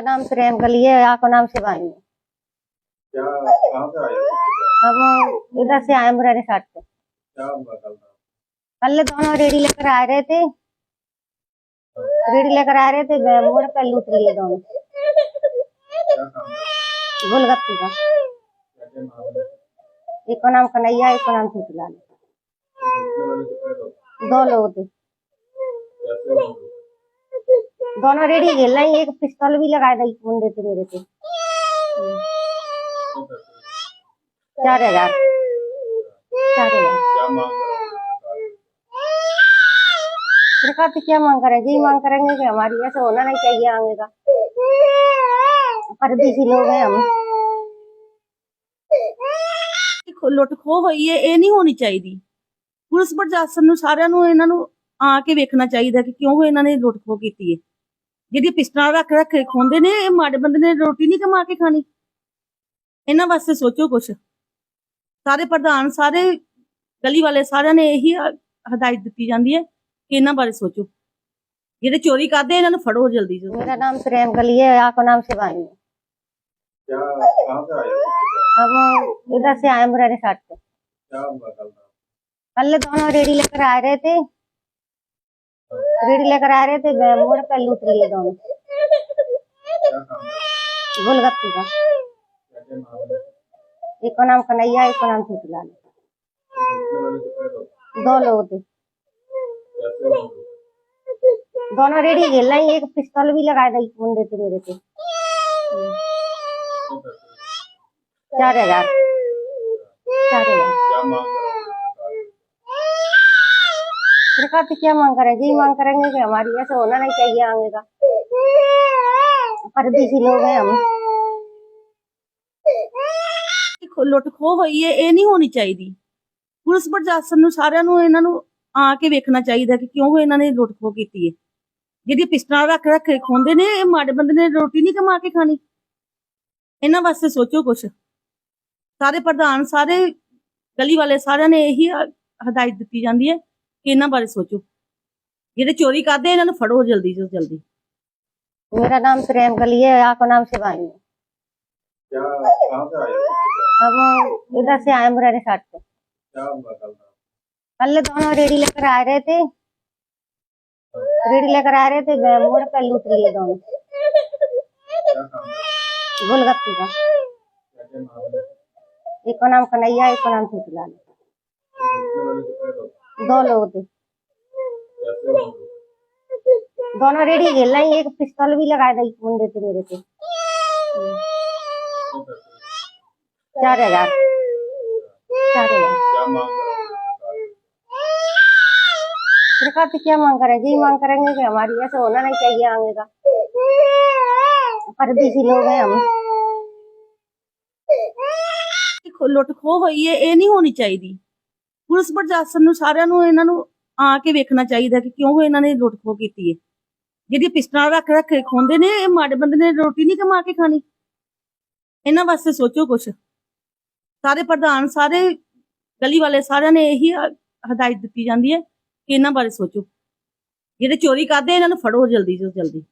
मेरा नाम प्रेम गली है आपका नाम शिवानी है। हम इधर से आए मुरारी साठ से कल दोनों रेडी लेकर आ रहे थे। रेडी लेकर आ रहे थे मोड़ पे लूट लिए दोनों। गोलगप्पी का। एक का नाम कन्हैया एक का नाम छुटलाल दो लोग थे? दोनों रेडी खेल रहे हैं, एक पिस्तौल भी लगाए थे मुंडे थे मेरे पे कितने पैसे? चार हजार चार हजार क्या मांग करोगे सरकार से? सरकार से क्या मांग करेंगे यही मांग करेंगे कि हमारी ऐसा होना नहीं चाहिए आगे का परदेसी लोग हैं हम ਖੋ ਲੁੱਟ ਖੋ ਹੋਈ ਹੈ ਇਹ ਨਹੀਂ ਹੋਣੀ ਚਾਹੀਦੀ ਪੁਲਿਸ ਪ੍ਰਸ਼ਾਸਨ ਨੂੰ ਸਾਰਿਆਂ ਨੂੰ ਇਹਨਾਂ ਨੂੰ ਆ ਕੇ ਵੇਖਣਾ ਚਾਹੀਦਾ ਕਿ ਕਿਉਂ ਇਹਨਾਂ ਨੇ ਲੁੱਟ ਖੋ ਕੀਤੀ ਹੈ ਜਿਹੜੀ ਪਿਸਟਲਾਂ ਰੱਖ ਰੱਖ ਕੇ ਖੋਂਦੇ ਨੇ ਇਹ ਮਾੜੇ ਬੰਦੇ ਨੇ ਰੋਟੀ ਨਹੀਂ ਕਮਾ ਕੇ ਖਾਣੀ ਇਹਨਾਂ ਵਾਸਤੇ ਸੋਚੋ ਕੁਛ ਸਾਰੇ ਪ੍ਰਧਾਨ ਸਾਰੇ ਗਲੀ ਵਾਲੇ ਸਾਰਿਆਂ ਨੇ ਇਹੀ ਹ- ਹਦਾਇਤ ਦਿੱਤੀ ਜਾਂਦੀ ਹੈ ਕਿ ਇਹਨਾਂ ਬਾਰੇ ਸੋਚੋ ਜਿਹੜੇ ਚੋਰੀ ਕਰਦੇ ਇਹਨਾਂ ਨੂੰ ਫੜੋ ਜਲਦੀ ਜਲਦੀ मेरा नाम प्रेम गली है आपका नाम शिवानी है क्या कहाँ से आए हो हम इधर से आए मुरारी साठ से क्या हुआ कल रात? कल दोनों रेडी लेकर आ रहे थे रेडी लेकर आ रहे थे मोड़ पे लूट लिए दोनों। गोलगप्पी का। एक नाम कन्हैया, एक नाम छुटलाल लोग दो लोग थे। दोनों रेडी खेल रहे एक पिस्तौल भी लगाए थे मुंडे थे मेरे पैसे? चार हज़ार। चार हज़ार। सरकार से? सरकार से क्या मांग करेंगे यही मांग करेंगे कि हमारी ऐसा होना नहीं चाहिए आगे का परदेसी लोग हैं हम ਖੋ ਲੁੱਟ ਖੋ ਹੋਈ ਹੈ ਇਹ ਨਹੀਂ ਹੋਣੀ ਚਾਹੀਦੀ ਪੁਲਿਸ ਪ੍ਰਸ਼ਾਸਨ ਨੂੰ ਸਾਰਿਆਂ ਨੂੰ ਇਹਨਾਂ ਨੂੰ ਆ ਕੇ ਵੇਖਣਾ ਚਾਹੀਦਾ ਕਿ ਕਿਉਂ ਇਹਨਾਂ ਨੇ ਲੁੱਟ ਖੋ ਕੀਤੀ ਹੈ ਜਿਹੜੀ ਪਿਸਟਲਾਂ ਰੱਖ ਰੱਖ ਕੇ ਖੋਂਦੇ ਨੇ ਇਹ ਮਾੜੇ ਬੰਦੇ ਨੇ ਰੋਟੀ ਨਹੀਂ ਕਮਾ ਕੇ ਖਾਣੀ ਇਹਨਾਂ ਵਾਸਤੇ ਸੋਚੋ ਕੁਛ ਸਾਰੇ ਪ੍ਰਧਾਨ ਸਾਰੇ ਗਲੀ ਵਾਲੇ ਸਾਰਿਆਂ ਨੇ ਇਹੀ ਹ- ਹਦਾਇਤ ਦਿੱਤੀ ਜਾਂਦੀ ਹੈ ਕਿ ਇਹਨਾਂ ਬਾਰੇ ਸੋਚੋ ਜਿਹੜੇ ਚੋਰੀ ਕਰਦੇ ਇਹਨਾਂ ਨੂੰ ਫੜੋ ਜਲਦੀ ਤੋਂ ਜਲਦੀ मेरा नाम प्रेम गली है आपका नाम शिवानी है क्या कहाँ से आए हो हम इधर से आए मुरारी साठ से क्या हुआ कल रात? कल दोनों रेडी लेकर आ रहे थे रेडी लेकर आ रहे थे वे मोड़ पे लूट लिए दोनों क्या काम है गोलगप्पी का क्या क्या नाम है एक का नाम कन्हैया एक का नाम छुटलाल लूटने वाले कितने लोग दो लोग थे। दोनों रेडी खेल रहे एक पिस्तौल भी लगा दी मुंडे थे मेरे से चार हज़ार। चार हज़ार। क्या मांग करेंगे रहे तो मांग करेंगे कि हमारी ऐसे होना नहीं चाहिए आगे का। परदेसी लोग हैं हम। लुट खो हुई है ये नहीं होनी चाहिए। ਪੁਲਿਸ ਪ੍ਰਸ਼ਾਸਨ ਨੂੰ ਸਾਰਿਆਂ ਨੂੰ ਇਹਨਾਂ ਨੂੰ ਆ ਕੇ ਵੇਖਣਾ ਚਾਹੀਦਾ ਕਿ ਕਿਉਂ ਇਹਨਾਂ ਨੇ ਲੁੱਟ ਖੋ ਕੀਤੀ ਹੈ। ਜਿਹੜੀ ਪਿਸਟਲਾਂ ਰੱਖ ਰੱਖ ਕੇ ਖੋਂਦੇ ਨੇ, ਇਹ ਮਾੜੇ ਬੰਦੇ ਨੇ ਰੋਟੀ ਨਹੀਂ ਕਮਾ ਕੇ ਖਾਣੀ। ਇਹਨਾਂ ਵਾਸਤੇ ਸੋਚੋ ਕੁਛ। ਸਾਰੇ ਪ੍ਰਧਾਨ, ਸਾਰੇ ਗਲੀ ਵਾਲੇ ਸਾਰਿਆਂ ਨੇ ਇਹੀ ਹਦਾਇਤ ਦਿੱਤੀ ਜਾਂਦੀ ਹੈ ਕਿ ਇਹਨਾਂ ਬਾਰੇ ਸੋਚੋ। ਜਿਹੜੇ ਚੋਰੀ ਕਰਦੇ ਇਹਨਾਂ ਨੂੰ ਫੜੋ ਜਲਦੀ ਤੋਂ ਜਲਦੀ।